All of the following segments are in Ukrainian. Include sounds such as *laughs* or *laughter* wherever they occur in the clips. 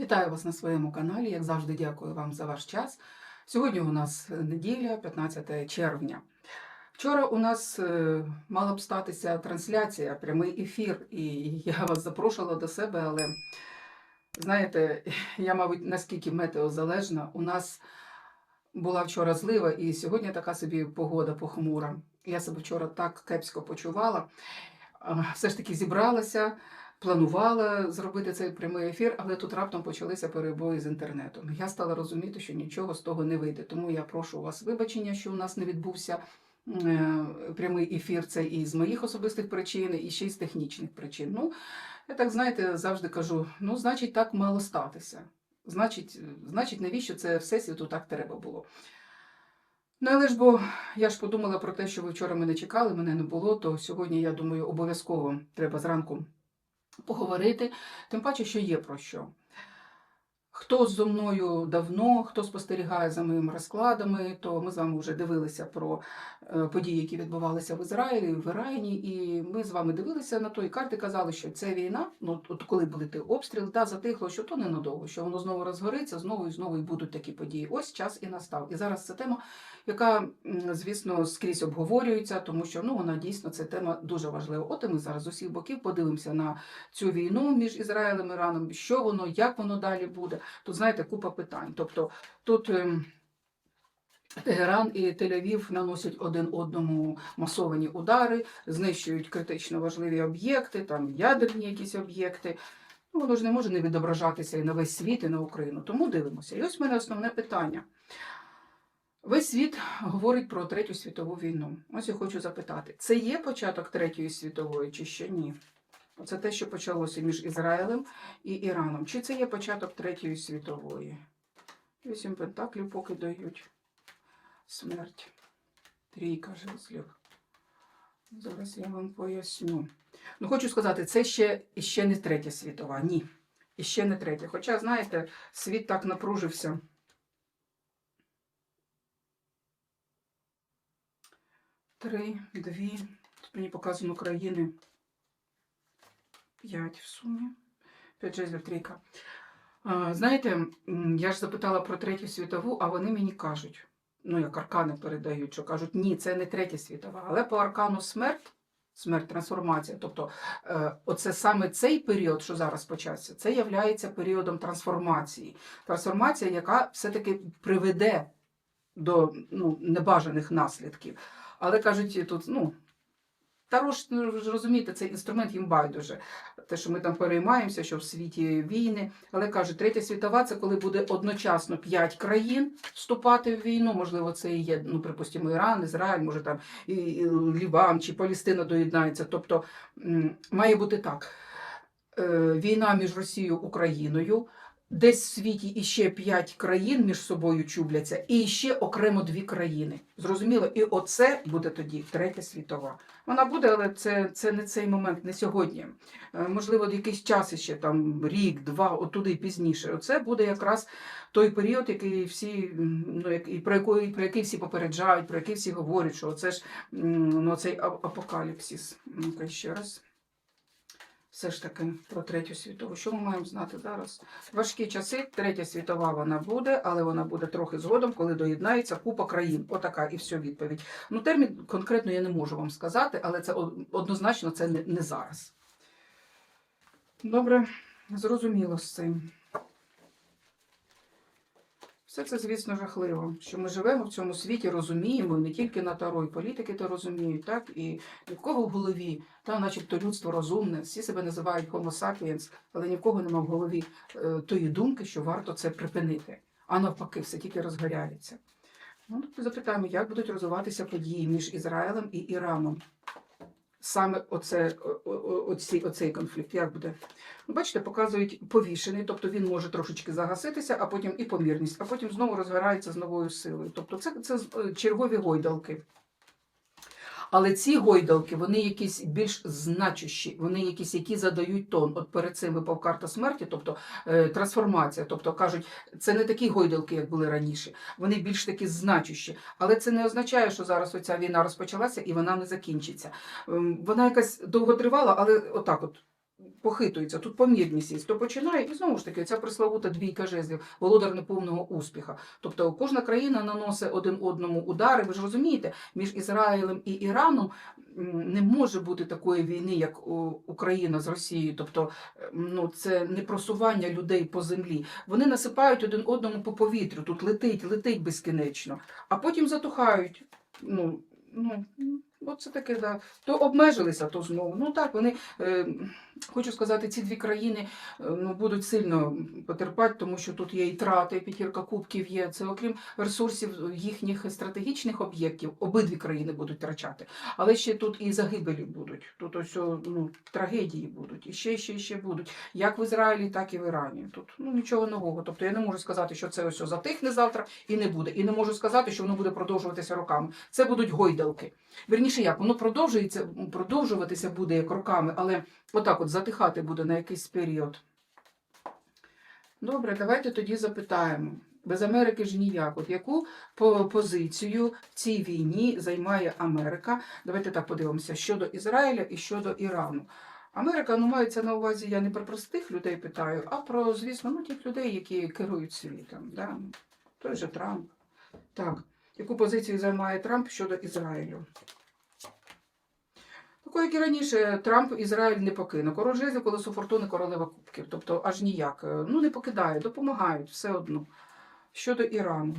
Вітаю вас на своєму каналі. Як завжди, дякую вам за ваш час. Сьогодні у нас неділя, 15 червня. Вчора у нас е, мала б статися трансляція, прямий ефір, і я вас запрошувала до себе, але знаєте, я, мабуть, наскільки метеозалежна, у нас була вчора злива, і сьогодні така собі погода похмура. Я себе вчора так кепсько почувала. Все ж таки зібралася, планувала зробити цей прямий ефір, але тут раптом почалися перебої з інтернетом. Я стала розуміти, що нічого з того не вийде. Тому я прошу у вас вибачення, що у нас не відбувся е, прямий ефір. Це і з моїх особистих причин, і ще й з технічних причин. Ну, я так знаєте, завжди кажу: ну, значить, так мало статися. Значить, значить, навіщо це всесвіту так треба було? Ну, але ж бо я ж подумала про те, що ви вчора мене чекали, мене не було, то сьогодні, я думаю, обов'язково треба зранку поговорити, тим паче, що є про що. Хто зо мною давно, хто спостерігає за моїми розкладами, то ми з вами вже дивилися про події, які відбувалися в Ізраїлі, в Ірані, і ми з вами дивилися на той карти, казали, що це війна. Ну от коли були ті обстріли, да, затихло, що то ненадовго, що воно знову розгориться, знову і знову і будуть такі події. Ось час і настав. І зараз це тема, яка, звісно, скрізь обговорюється, тому що ну вона дійсно це тема дуже важлива. От і ми зараз з усіх боків подивимося на цю війну між Ізраїлем і Іраном, що воно, як воно далі буде. Тут знаєте, купа питань. Тобто тут. Тегеран і Тель-Авів наносять один одному масовані удари, знищують критично важливі об'єкти, там ядерні якісь об'єкти. Ну, воно ж не може не відображатися і на весь світ, і на Україну. Тому дивимося. І ось в мене основне питання. Весь світ говорить про Третю світову війну. Ось я хочу запитати: це є початок Третьої світової чи ще ні? Це те, що почалося між Ізраїлем і Іраном. Чи це є початок Третьої світової? Вісім пентаклів поки дають. Смерть. Трійка жезлів. Зараз я вам поясню. Ну, хочу сказати, це ще, ще не третя світова. Ні. І ще не третя. Хоча, знаєте, світ так напружився. Три, дві. Тут мені показано країни. П'ять в сумі. П'ять жезлів, трійка. Знаєте, я ж запитала про третю світову, а вони мені кажуть, ну як аркани передають, що кажуть, ні, це не третя світова. Але по аркану смерть, смерть, трансформація. Тобто, е, оце саме цей період, що зараз почався, це є періодом трансформації. Трансформація, яка все-таки приведе до ну, небажаних наслідків. Але кажуть, тут, ну. Тарош, ну, ж розумієте, цей інструмент їм байдуже. Те, що ми там переймаємося, що в світі війни. Але кажуть, третя світова це коли буде одночасно п'ять країн вступати в війну. Можливо, це і є, ну, припустимо, Іран, Ізраїль, може там і, і Ліван чи Палістина доєднається. Тобто має бути так. Е, Війна між Росією і Україною. Десь в світі іще п'ять країн між собою чубляться, і ще окремо дві країни. Зрозуміло, і оце буде тоді третя світова. Вона буде, але це, це не цей момент, не сьогодні. Е, Можливо, якийсь час іще там рік, два, отуди пізніше. Оце буде якраз той період, який всі ну і про який, про який всі попереджають, про який всі говорять, що це ж ну, цей апокаліпсис. Ну-ка ще раз. Все ж таки про третю світову. Що ми маємо знати зараз? Важкі часи, третя світова вона буде, але вона буде трохи згодом, коли доєднається купа країн. Отака і все відповідь. Ну, термін конкретно я не можу вам сказати, але це однозначно це не, зараз. Добре, зрозуміло з цим. Все це, звісно, жахливо, що ми живемо в цьому світі, розуміємо, і не тільки на таро, і політики то розуміють, так, і ні в кого в голові, та, начебто людство розумне, всі себе називають Homo sapiens, але ні в кого нема в голові е, тої думки, що варто це припинити. А навпаки, все тільки розгоряється. Ну, запитаємо, як будуть розвиватися події між Ізраїлем і Іраном. Саме оце, оці, оцей конфлікт, як буде? Ну, Бачите, показують повішений, тобто він може трошечки загаситися, а потім і помірність, а потім знову розгорається з новою силою. Тобто це, це е, чергові гойдалки. Але ці гойдалки, вони якісь більш значущі, вони якісь, які задають тон. От перед цим випав карта смерті, тобто е, трансформація. Тобто кажуть, це не такі гойдалки, як були раніше. Вони більш такі значущі. Але це не означає, що зараз оця війна розпочалася і вона не закінчиться. Е, Вона якась довго тривала, але отак от похитується, тут помірність є, то починає, і знову ж таки, ця пресловута двійка жезлів, володар неповного успіха. Тобто кожна країна наносить один одному удари. Ви ж розумієте, між Ізраїлем і Іраном не може бути такої війни, як Україна з Росією. Тобто, ну це не просування людей по землі. Вони насипають один одному по повітрю. Тут летить, летить безкінечно, а потім затухають. Ну, ну, Оце таке, да. То обмежилися, то знову. Ну так, вони, е, хочу сказати, ці дві країни е, ну, будуть сильно потерпати, тому що тут є і трати, п'ятірка кубків є. Це окрім ресурсів їхніх стратегічних об'єктів, обидві країни будуть втрачати. Але ще тут і загибелі будуть. Тут ось ну, трагедії будуть, і ще, ще, ще будуть. Як в Ізраїлі, так і в Ірані. Тут ну, нічого нового. Тобто я не можу сказати, що це ось затихне завтра і не буде. І не можу сказати, що воно буде продовжуватися роками. Це будуть гойдалки. Вірніше як, воно продовжується, продовжуватися буде як роками, але отак от затихати буде на якийсь період. Добре, давайте тоді запитаємо. Без Америки ж ніяк. От яку позицію в цій війні займає Америка? Давайте так подивимося щодо Ізраїля і щодо Ірану. Америка, ну мається на увазі, я не про простих людей питаю, а про, звісно, ну, тих людей, які керують світом. Да? Той же Трамп. Так, яку позицію займає Трамп щодо Ізраїлю? Такою, як і раніше, Трамп Ізраїль не покине. Король жезлів, колесо фортуни, королева кубків. Тобто аж ніяк. Е, Ну, не покидає, допомагають все одно. Щодо Ірану.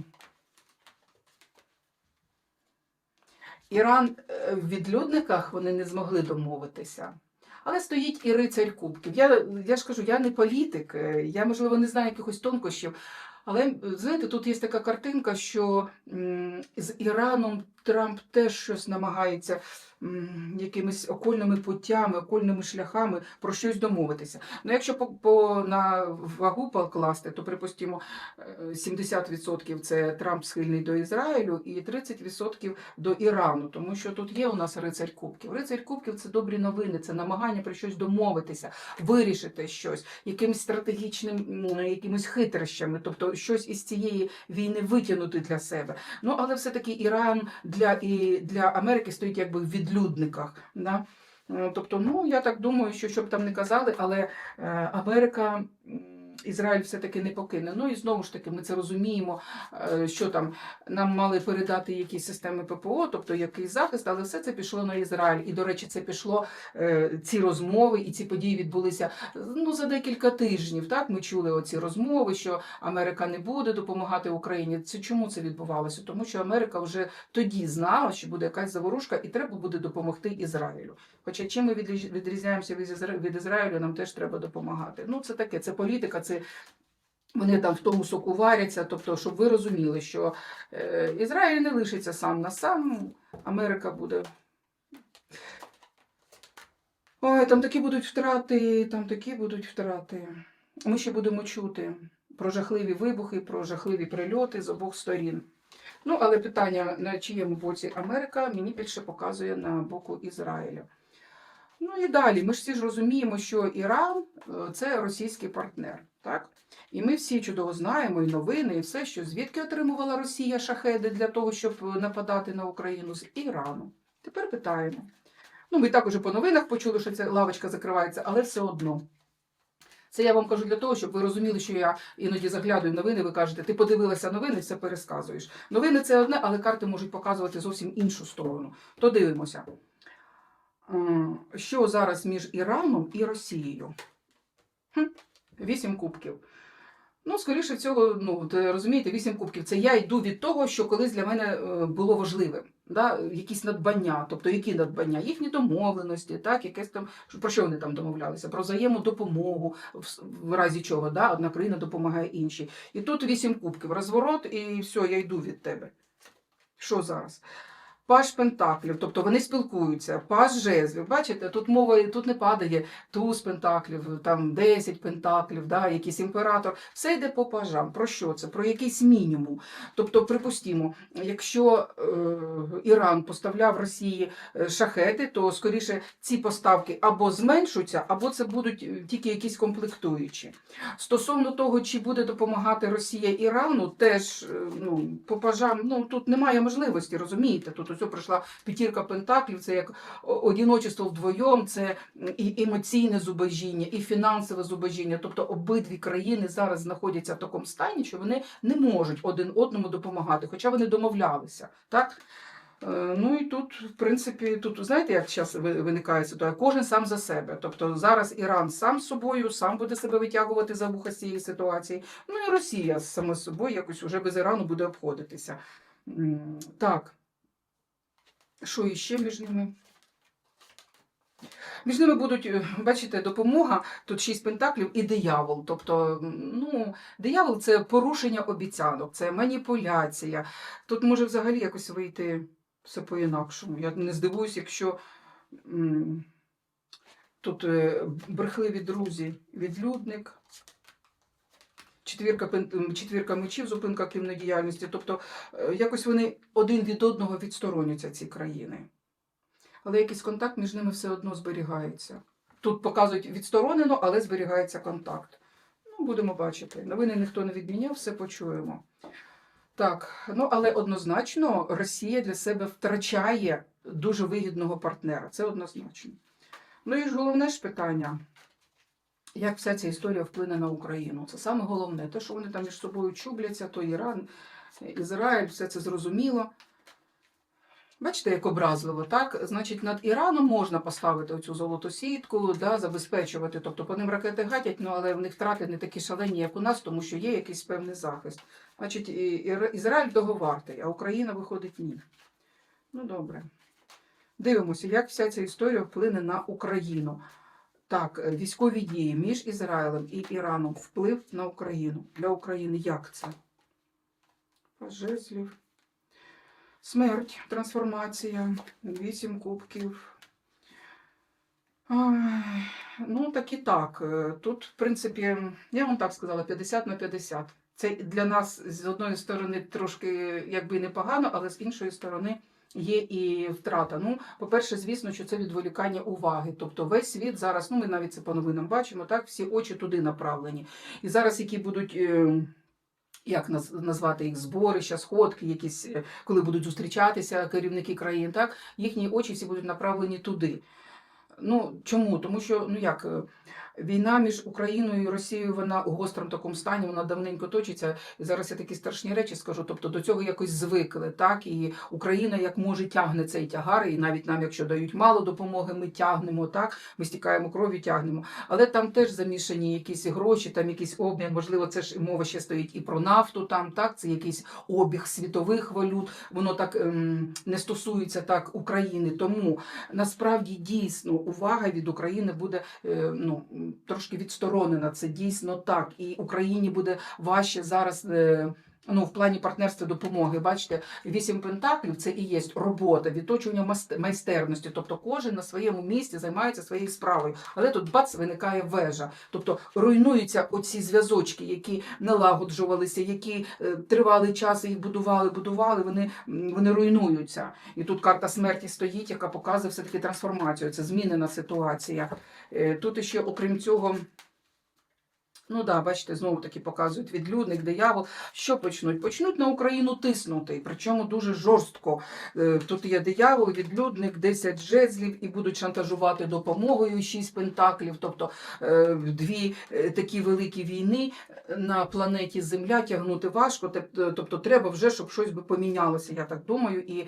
Іран е, в відлюдниках вони не змогли домовитися. Але стоїть і рицарь кубків. Я, я ж кажу, я не політик, е, я, можливо, не знаю якихось тонкощів. Але знаєте, тут є така картинка, що з Іраном Трамп теж щось намагається якимись окольними путями, окольними шляхами про щось домовитися. Ну, якщо по, по на вагу покласти, то припустимо е, 70% це Трамп схильний до Ізраїлю і 30% до Ірану, тому що тут є у нас рицарь кубків. Рицарь кубків це добрі новини, це намагання про щось домовитися, вирішити щось якимось стратегічним, якимось хитрощами, тобто щось із цієї війни витягнути для себе. Ну але все-таки Іран для і для Америки стоїть якби в відлюдниках. Да? Е, Тобто, ну я так думаю, що щоб там не казали, але е, Америка. Ізраїль все-таки не покине. Ну і знову ж таки, ми це розуміємо, е, що там нам мали передати якісь системи ППО, тобто якийсь захист, але все це пішло на Ізраїль. І, до речі, це пішло е, ці розмови і ці події відбулися ну за декілька тижнів. Так ми чули оці розмови, що Америка не буде допомагати Україні. Це чому це відбувалося? Тому що Америка вже тоді знала, що буде якась заворушка, і треба буде допомогти Ізраїлю. Хоча чим ми відрізняємося від від Ізраїлю, нам теж треба допомагати. Ну це таке, це політика, це. Вони там в тому соку варяться, тобто, щоб ви розуміли, що е, Ізраїль не лишиться сам на сам, Америка буде. Ой, там такі будуть втрати, там такі будуть втрати. Ми ще будемо чути про жахливі вибухи, про жахливі прильоти з обох сторін. Ну, але питання, на чиєму боці Америка, мені більше показує на боку Ізраїля. Ну і далі, ми ж всі ж розуміємо, що Іран е, це російський партнер. Так? І ми всі чудово знаємо і новини, і все, що звідки отримувала Росія шахеди для того, щоб е, нападати на Україну з Ірану. Тепер питаємо. Ну, ми також по новинах почули, що ця лавочка закривається, але все одно. Це я вам кажу для того, щоб ви розуміли, що я іноді заглядаю в новини, ви кажете, ти подивилася новини, все пересказуєш. Новини це одне, але карти можуть показувати зовсім іншу сторону. То дивимося. М, Що зараз між Іраном і Росією? Вісім кубків. Ну, скоріше всього, ну, е, розумієте, вісім кубків. Це я йду від того, що колись для мене е, було важливим. Да? Якісь надбання, тобто які надбання? Їхні домовленості, так, якесь там, про що вони там домовлялися? Про взаємодопомогу, в разі чого, да? одна країна допомагає іншій. І тут вісім кубків, розворот, і все, я йду від тебе. Що зараз? Паш пентаклів, тобто вони спілкуються, паш жезлів. Бачите, тут мова тут не падає туз пентаклів, там 10 пентаклів, да, якийсь імператор. Все йде по пажам. Про що це? Про якийсь мінімум. Тобто, припустімо, якщо е, Іран поставляв Росії е, шахети, то скоріше ці поставки або зменшуються, або це будуть е, тільки якісь комплектуючі. Стосовно того, чи буде допомагати Росія Ірану, теж е, ну, по пажам, ну тут немає можливості, розумієте, тут ось прийшла п'ятірка пентаклів, це як одіночество вдвоєм, це і емоційне зубожіння, і фінансове зубожіння. Тобто обидві країни зараз знаходяться в такому стані, що вони не можуть один одному допомагати, хоча вони домовлялися. Так? Е, Ну і тут, в принципі, тут знаєте, як зараз виникає ситуація? Кожен сам за себе. Тобто зараз Іран сам з собою, сам буде себе витягувати за вуха з цієї ситуації. Ну і Росія саме собою якось уже без Ірану буде обходитися. Так. Що іще між ними? Між ними будуть, е, бачите, допомога, тут шість пентаклів і диявол. Тобто, ну, диявол це порушення обіцянок, це маніпуляція. Тут може взагалі якось вийти все по-інакшому. Я не здивуюсь, якщо тут е, брехливі друзі, відлюдник. Четвірка, четвірка мечів, зупинка активної діяльності. Тобто е, якось вони один від одного відсторонюються, ці країни. Але якийсь контакт між ними все одно зберігається. Тут показують відсторонено, але зберігається контакт. Ну, будемо бачити. Новини ніхто не відміняв, все почуємо. Так, ну але однозначно Росія для себе втрачає дуже вигідного партнера. Це однозначно. Ну і ж головне ж питання. Як вся ця історія вплине на Україну? Це саме головне. Те, що вони там між собою чубляться, то Іран, Ізраїль, все це зрозуміло. Бачите, як образливо, так? Значить, над Іраном можна поставити оцю золоту сітку, да, забезпечувати. Тобто по ним ракети гатять, ну але в них втрати не такі шалені, як у нас, тому що є якийсь певний захист. Значить, Ізраїль того вартий, а Україна виходить ні. Ну добре. Дивимося, як вся ця історія вплине на Україну. Так, е, військові дії між Ізраїлем і Іраном вплив на Україну. Для України як це? Жезлів. Смерть, трансформація, вісім кубків. Ну, так і так. Е, Тут, в принципі, я вам так сказала, 50 на 50. Це для нас з одної сторони трошки якби непогано, але з іншої сторони є і втрата. Ну, по-перше, звісно, що це відволікання уваги. Тобто весь світ зараз, ну ми навіть це по новинам бачимо, так, всі очі туди направлені. І зараз, які будуть. е, Як назвати їх зборища, сходки, якісь, е, коли будуть зустрічатися керівники країн, так їхні очі всі будуть направлені туди. Ну чому? Тому що ну як е, війна між Україною і Росією, вона у гострому такому стані, вона давненько точиться. Зараз я такі страшні речі скажу. Тобто до цього якось звикли, так і Україна як може тягне цей тягар, і навіть нам, якщо дають мало допомоги, ми тягнемо так. Ми стікаємо кров'ю, тягнемо. Але там теж замішані якісь гроші, там якийсь обмін. Можливо, це ж мова ще стоїть і про нафту. Там так це якийсь обіг світових валют. Воно так ем, не стосується так України. Тому насправді дійсно увага від України буде е, ну, трошки відсторонена. Це дійсно так. І Україні буде важче зараз. Ну, в плані партнерства допомоги, бачите, вісім пентаклів це і є робота, відточування майстерності. Тобто кожен на своєму місці займається своєю справою. Але тут бац виникає вежа. Тобто руйнуються оці зв'язочки, які налагоджувалися, які е, тривалий час їх будували, будували. Вони, вони руйнуються. І тут карта смерті стоїть, яка показує все таки трансформацію. Це змінена ситуація. Е, Тут ще, окрім цього. Ну да, бачите, знову таки показують відлюдник, диявол. Що почнуть? Почнуть на Україну тиснути, причому дуже жорстко. Е, Тут є диявол, відлюдник, 10 жезлів і будуть шантажувати допомогою 6 пентаклів. Тобто е, дві е, такі великі війни на планеті Земля тягнути важко. Тобто треба вже, щоб щось би помінялося, я так думаю. І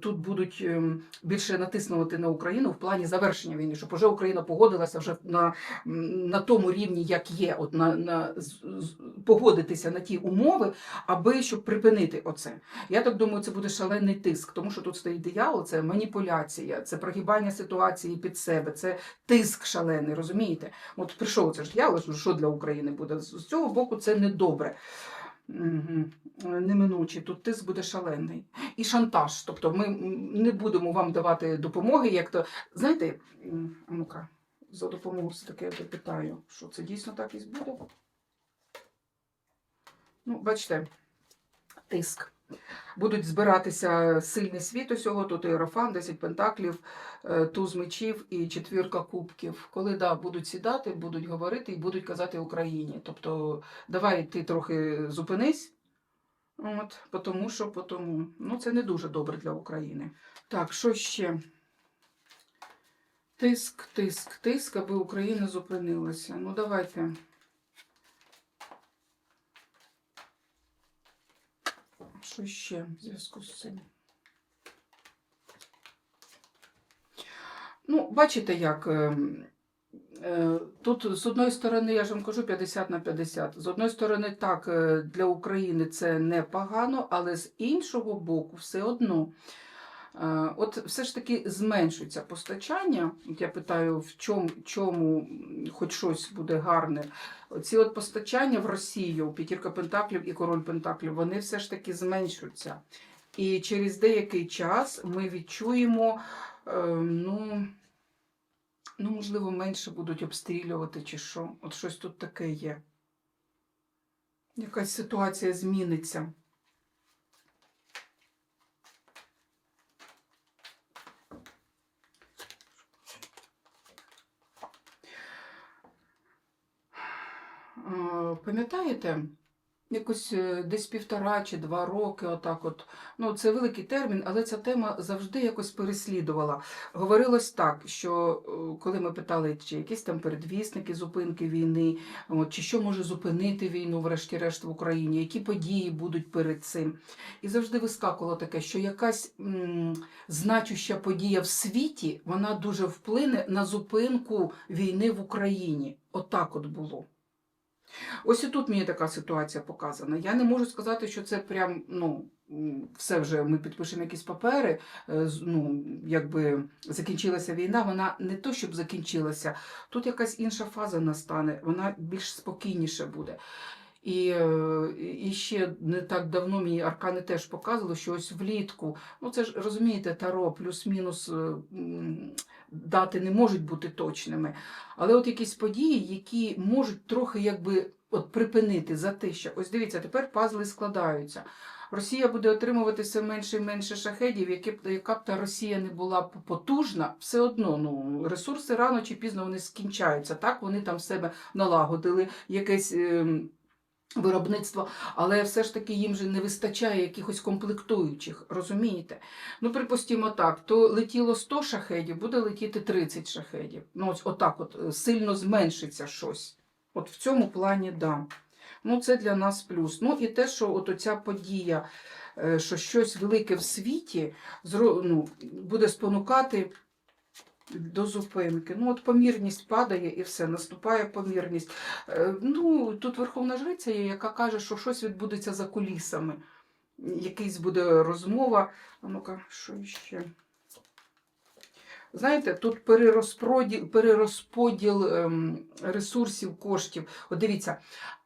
тут будуть ем, більше натиснути на Україну в плані завершення війни, щоб вже Україна погодилася вже на на тому рівні, як є, от на, на погодитися на ті умови, аби щоб припинити оце. Я так думаю, це буде шалений тиск, тому що тут стоїть диявол, це маніпуляція, це прогибання ситуації під себе, це тиск шалений, розумієте? От прийшов це ж диявол, що для України буде з цього боку, це недобре. Мгм. Неминучий, тут тиск буде шалений. І шантаж. Тобто ми не будемо вам давати допомоги, як то. Знаєте, ну-ка, за допомогу все таке я питаю, що це дійсно так і буде? Ну, бачите, тиск. Будуть збиратися сильний світ усього, тут іерофан, 10 пентаклів, е, туз мечів і четвірка кубків. Коли да, будуть сідати, будуть говорити і будуть казати Україні. Тобто, давай ти трохи зупинись, От, потому що, потому. Ну, це не дуже добре для України. Так, що ще? Тиск, тиск, тиск, аби Україна зупинилася. Ну, давайте. Що ще в зв'язку з цим? Ну, бачите, як. ем, е, Тут з одної сторони, я ж вам кажу, 50 на 50. З одної сторони, так, е, для України це непогано, але з іншого боку, все одно. Е, От все ж таки зменшується постачання. От я питаю, в чому, чому хоч щось буде гарне. Ці от постачання в Росію, п'ятірка пентаклів і король пентаклів, вони все ж таки зменшуються. І через деякий час ми відчуємо, е, ну, ну, можливо, менше будуть обстрілювати чи що. От щось тут таке є. Якась ситуація зміниться. Пам'ятаєте, якось е, десь півтора чи два роки, отак от. Ну, це великий термін, але ця тема завжди якось переслідувала. Говорилось так, що е, коли ми питали, чи якісь там передвісники зупинки війни, от, чи що може зупинити війну, врешті-решт в Україні, які події будуть перед цим. І завжди вискакувало таке, що якась м, значуща подія в світі, вона дуже вплине на зупинку війни в Україні. Отак от було. Ось і тут мені така ситуація показана. Я не можу сказати, що це прям, ну, все вже ми підпишемо якісь папери, е, ну, якби закінчилася війна, вона не то, щоб закінчилася, тут якась інша фаза настане, вона більш спокійніше буде. І, е, і ще не так давно мені аркани теж показували, що ось влітку, ну це ж розумієте, таро, плюс-мінус е, дати не можуть бути точними. Але от якісь події, які можуть трохи якби от припинити затища. Ось дивіться, тепер пазли складаються. Росія буде отримувати все менше і менше шахедів, яка б та Росія не була потужна, все одно ну ресурси рано чи пізно вони скінчаються. Так вони там себе налагодили якесь. Виробництво, але все ж таки їм же не вистачає якихось комплектуючих, розумієте? Ну, припустімо так, то летіло 100 шахедів, буде летіти 30 шахедів. Ну, ось отак от е, сильно зменшиться щось. От в цьому плані, да. Ну, це для нас плюс. Ну і те, що от оця подія, е, що щось велике в світі ну, буде спонукати до зупинки. Ну, от помірність падає і все, наступає помірність. Е, Ну, тут Верховна Жриця є, яка каже, що щось відбудеться за кулісами. Якийсь буде розмова. А ну-ка, що ще? Знаєте, тут перерозподіл, перерозподіл ем, ресурсів, коштів. От дивіться,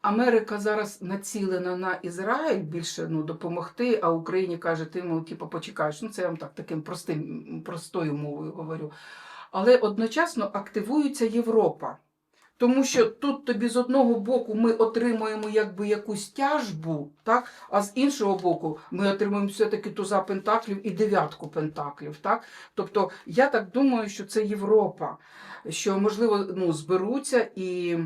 Америка зараз націлена на Ізраїль більше ну, допомогти, а Україні каже, ти ну, типу, почекаєш. Ну, це я вам так таким простим, простою мовою говорю. Але одночасно активується Європа. Тому що тут тобі з одного боку ми отримуємо якби якусь тяжбу, так? а з іншого боку ми отримуємо все-таки туза пентаклів і дев'ятку пентаклів. Так? Тобто я так думаю, що це Європа, що можливо ну, зберуться і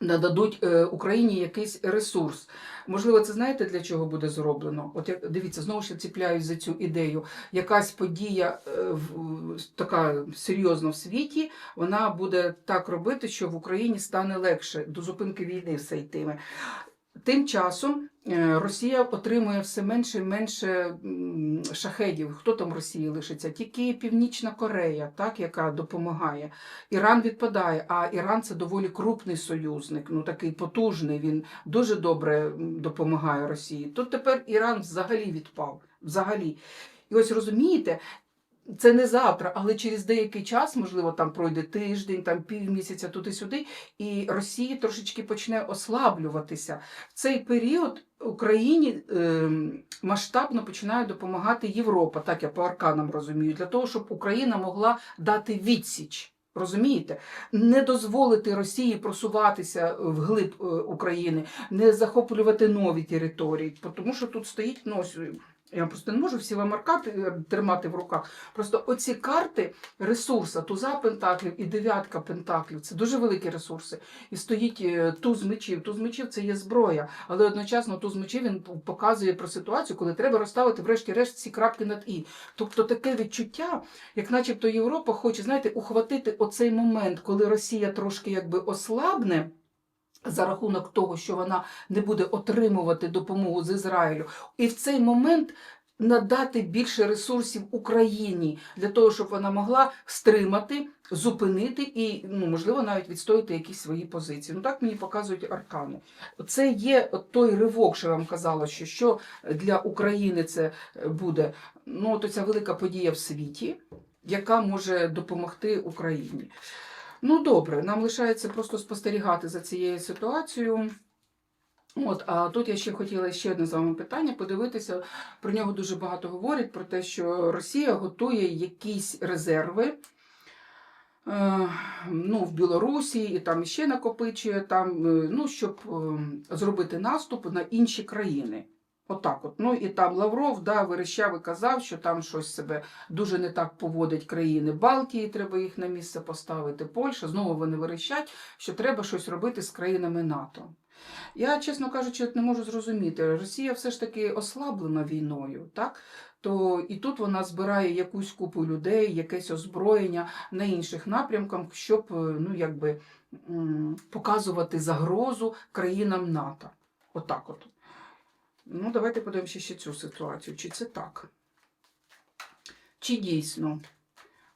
нададуть е, Україні якийсь ресурс. Можливо, це знаєте для чого буде зроблено? От як дивіться, знову ж ціпляюсь за цю ідею. Якась подія е, в- така серйозна в світі, вона буде так робити, що в Україні стане легше до зупинки війни все йтиме. Тим часом е, Росія отримує все менше і менше шахедів. Хто там Росії лишиться? Тільки Північна Корея, так, яка допомагає. Іран відпадає, а Іран це доволі крупний союзник, ну такий потужний. Він дуже добре допомагає Росії. Тут тепер Іран взагалі відпав. Взагалі. І ось розумієте, це не завтра, але через деякий час, можливо, там пройде тиждень, там півмісяця туди-сюди, і Росія трошечки почне ослаблюватися. В цей період Україні ем, масштабно починає допомагати Європа, так я по арканам розумію, для того, щоб Україна могла дати відсіч. Розумієте, не дозволити Росії просуватися вглиб е, України, не захоплювати нові території, тому що тут стоїть ну, Я просто не можу всі вам аркати е, тримати в руках. Просто оці карти ресурси, туза пентаклів і дев'ятка пентаклів це дуже великі ресурси. І стоїть е, туз мечів. Туз мечів це є зброя, але одночасно туз мечів він показує про ситуацію, коли треба розставити, врешті-решт, ці крапки над і. Тобто таке відчуття, як начебто Європа хоче, знаєте, ухватити оцей момент, коли Росія трошки якби ослабне. За рахунок того, що вона не буде отримувати допомогу з Ізраїлю, і в цей момент надати більше ресурсів Україні для того, щоб вона могла стримати, зупинити і, ну, можливо, навіть відстояти якісь свої позиції. Ну так мені показують аркани. Це є той ривок, що я вам казала, що, що для України це буде ну, от ця велика подія в світі, яка може допомогти Україні. Ну, добре, нам лишається просто спостерігати за цією ситуацією. От, а тут я ще хотіла ще одне з вами питання подивитися. Про нього дуже багато говорять, про те, що Росія готує якісь резерви. е, Ну, в Білорусі і там ще накопичує там, е, ну, щоб е, зробити наступ на інші країни. Отак от. Ну і там Лавров да, верещав і казав, що там щось себе дуже не так поводять країни Балтії, треба їх на місце поставити. Польща, знову вони верещать, що треба щось робити з країнами НАТО. Я, чесно кажучи, не можу зрозуміти. Росія все ж таки ослаблена війною, так? То і тут вона збирає якусь купу людей, якесь озброєння на інших напрямках, щоб е, ну, якби, показувати загрозу країнам НАТО. Отак от. Ну, давайте подивимося ще цю ситуацію. Чи це так? Чи дійсно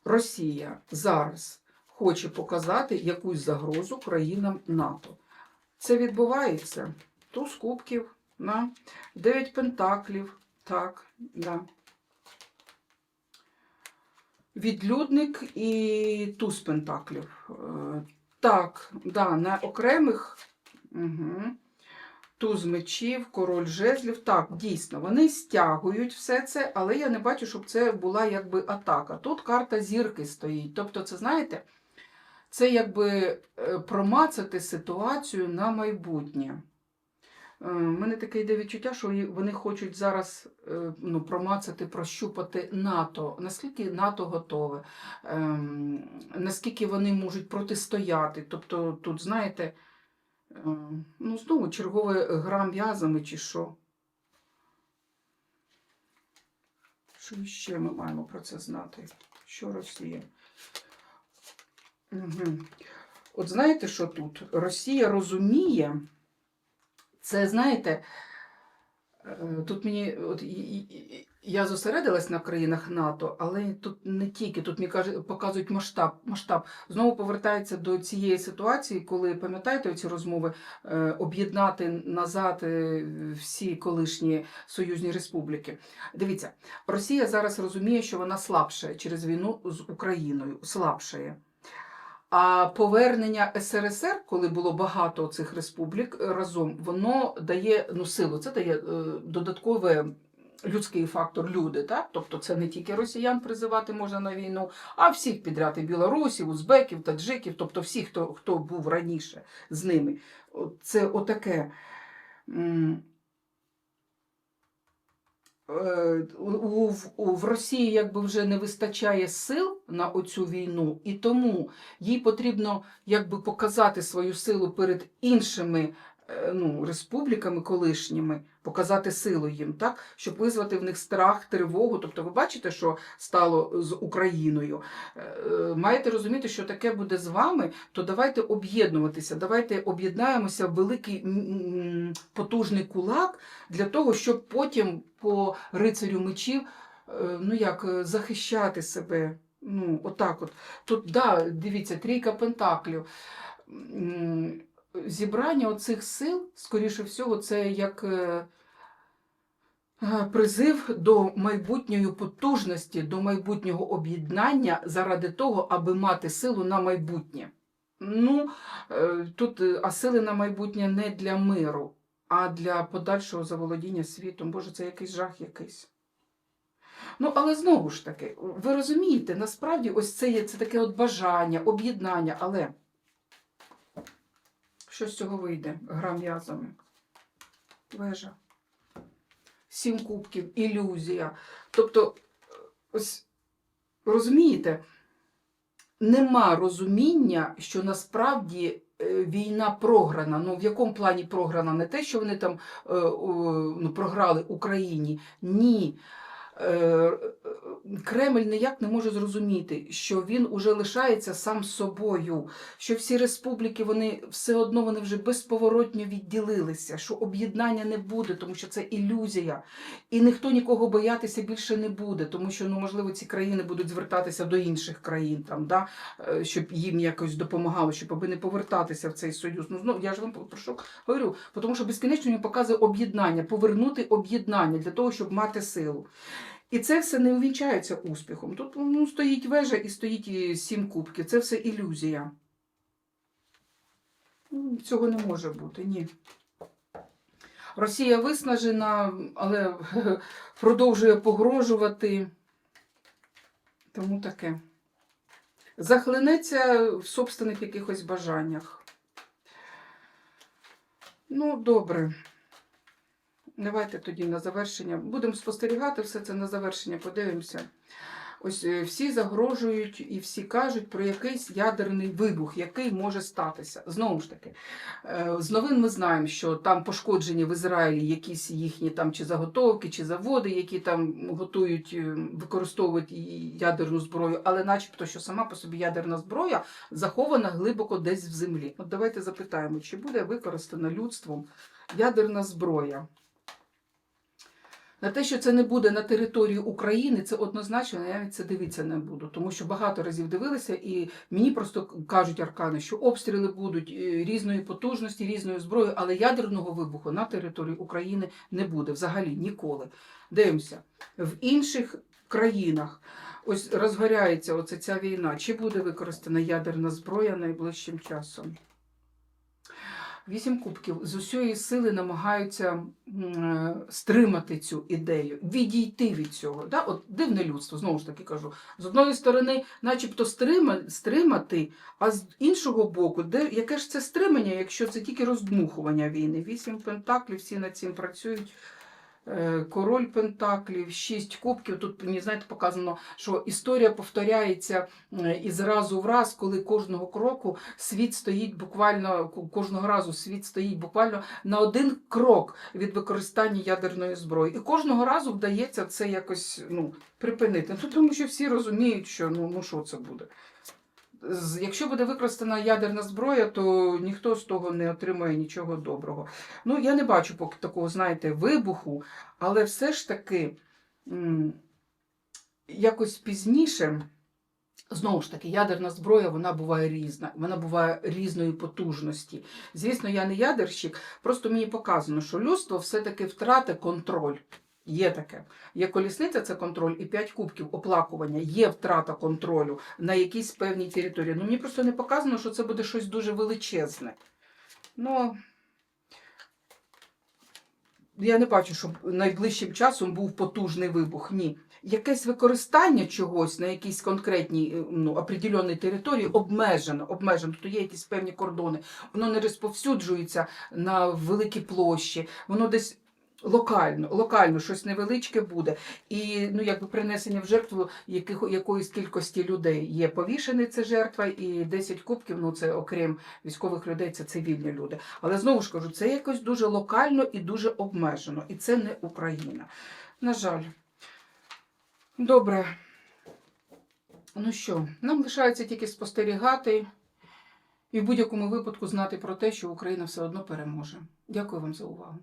Росія зараз хоче показати якусь загрозу країнам НАТО? Це відбувається. Туз кубків, да. 9 пентаклів. Так, да. Відлюдник і туз пентаклів. Е, Так, да, на окремих. Угу. Туз мечів, король жезлів. Так, дійсно, вони стягують все це, але я не бачу, щоб це була якби атака. Тут карта зірки стоїть. Тобто, це знаєте, це якби е, промацати ситуацію на майбутнє. Е, У мене таке йде відчуття, що вони хочуть зараз е, ну, промацати, прощупати НАТО. Наскільки НАТО готове, ем, наскільки вони можуть протистояти. Тобто, тут, знаєте, е, ну, знову чергове гра м'язами чи що. Що ще ми маємо про це знати? Що Росія? Угу. От знаєте, що тут? Росія розуміє, це, знаєте, е, тут мені, от, і- і- я зосередилась на країнах НАТО, але тут не тільки, тут мені каже, показують масштаб. масштаб. Знову повертається до цієї ситуації, коли, пам'ятаєте ці розмови, е, об'єднати назад е, всі колишні союзні республіки. Дивіться, Росія зараз розуміє, що вона слабшає через війну з Україною, слабшає. А повернення СРСР, коли було багато цих республік е, разом, воно дає ну, силу, це дає е, додатковий людський фактор люди. Так? Тобто це не тільки росіян призивати можна на війну, а всіх підряд і білорусів, узбеків, таджиків, тобто всіх, хто, хто був раніше з ними. Це отаке. е, у, у, в Росії якби вже не вистачає сил на оцю війну, і тому їй потрібно якби показати свою силу перед іншими ну, республіками колишніми, показати силу їм, так, щоб визвати в них страх, тривогу. Тобто, ви бачите, що стало з Україною. Е, е, Маєте розуміти, що таке буде з вами, то давайте об'єднуватися, давайте об'єднаємося в великий потужний кулак для того, щоб потім по рицарю мечів е, ну як, е, захищати себе. Ну, отак от. Тут, да, дивіться, трійка пентаклів. Зібрання оцих сил, скоріше всього, це як е, е, призив до майбутньої потужності, до майбутнього об'єднання заради того, аби мати силу на майбутнє. Ну, е, тут, а сили на майбутнє не для миру, а для подальшого заволодіння світом. Боже, це якийсь жах якийсь. Ну, але знову ж таки, ви розумієте, насправді ось це є це таке от бажання, об'єднання, але що з цього вийде? Гра м'язами. Вежа. сім кубків, ілюзія. Тобто, ось розумієте, нема розуміння, що насправді е, війна програна. Ну, в якому плані програна? Не те, що вони там е, ну, програли Україні. Ні. Кремль ніяк не може зрозуміти, що він уже лишається сам собою, що всі республіки вони все одно вони вже безповоротньо відділилися, що об'єднання не буде, тому що це ілюзія. І ніхто нікого боятися більше не буде, тому що ну можливо ці країни будуть звертатися до інших країн, там да е, щоб їм якось допомагало, щоб аби не повертатися в цей союз. Ну знов я ж вам про що говорю, тому що безкінечно він показує об'єднання, повернути об'єднання для того, щоб мати силу. І це все не увінчається успіхом. Тут ну, стоїть вежа і стоїть сім кубків. Це все ілюзія. Ну, Цього не може бути, ні. Росія виснажена, але *laughs* продовжує погрожувати. Тому таке. Захлинеться в собственних якихось бажаннях. Ну, добре. Давайте тоді на завершення. Будемо спостерігати все це на завершення, подивимося. Ось е, всі загрожують і всі кажуть про якийсь ядерний вибух, який може статися. Знову ж таки, е, з новин ми знаємо, що там пошкоджені в Ізраїлі якісь їхні там чи заготовки, чи заводи, які там готують, е, використовують ядерну зброю, але начебто, що сама по собі ядерна зброя захована глибоко десь в землі. От давайте запитаємо, чи буде використана людством ядерна зброя. На те, що це не буде на території України, це однозначно, я навіть це дивитися не буду. Тому що багато разів дивилися, і мені просто кажуть аркани, що обстріли будуть е, різної потужності, різної зброї, але ядерного вибуху на території України не буде взагалі ніколи. Дивимося, в інших країнах ось розгоряється оця ця війна. Чи буде використана ядерна зброя найближчим часом? Вісім кубків з усієї сили намагаються е, стримати цю ідею, відійти від цього. Да? От дивне людство, знову ж таки кажу. З одної сторони, начебто стрима, стримати, а з іншого боку, де яке ж це стримання, якщо це тільки роздмухування війни? Вісім пентаклів, всі над цим працюють. Е, Король Пентаклів, шість кубків. Тут мені знаєте, показано, що історія повторяється е, із разу в раз, коли кожного кроку світ стоїть буквально кожного разу світ стоїть буквально на один крок від використання ядерної зброї. І кожного разу вдається це якось ну, припинити. Ну, тому що всі розуміють, що ну, ну що це буде. Якщо буде використана ядерна зброя, то ніхто з того не отримає нічого доброго. Ну, я не бачу поки такого, знаєте, вибуху, але все ж таки якось пізніше. Знову ж таки, ядерна зброя вона буває різна, вона буває різної потужності. Звісно, я не ядерщик, просто мені показано, що людство все-таки втратить контроль. Є таке. Є колісниця, це контроль, і п'ять кубків оплакування. Є втрата контролю на якійсь певній території. Ну, мені просто не показано, що це буде щось дуже величезне. Ну, я не бачу, щоб найближчим часом був потужний вибух. Ні. Якесь використання чогось на якійсь конкретній е, ну, определеній території обмежено, обмежено. Тут є якісь певні кордони. Воно не розповсюджується на великі площі, воно десь локально, локально щось невеличке буде. І ну, якби принесення в жертву яких, якоїсь кількості людей. Є повішений це жертва, і 10 кубків, ну це окрім військових людей, це цивільні люди. Але знову ж кажу, це якось дуже локально і дуже обмежено. І це не Україна. На жаль. Добре. Ну що, нам лишається тільки спостерігати і в будь-якому випадку знати про те, що Україна все одно переможе. Дякую вам за увагу.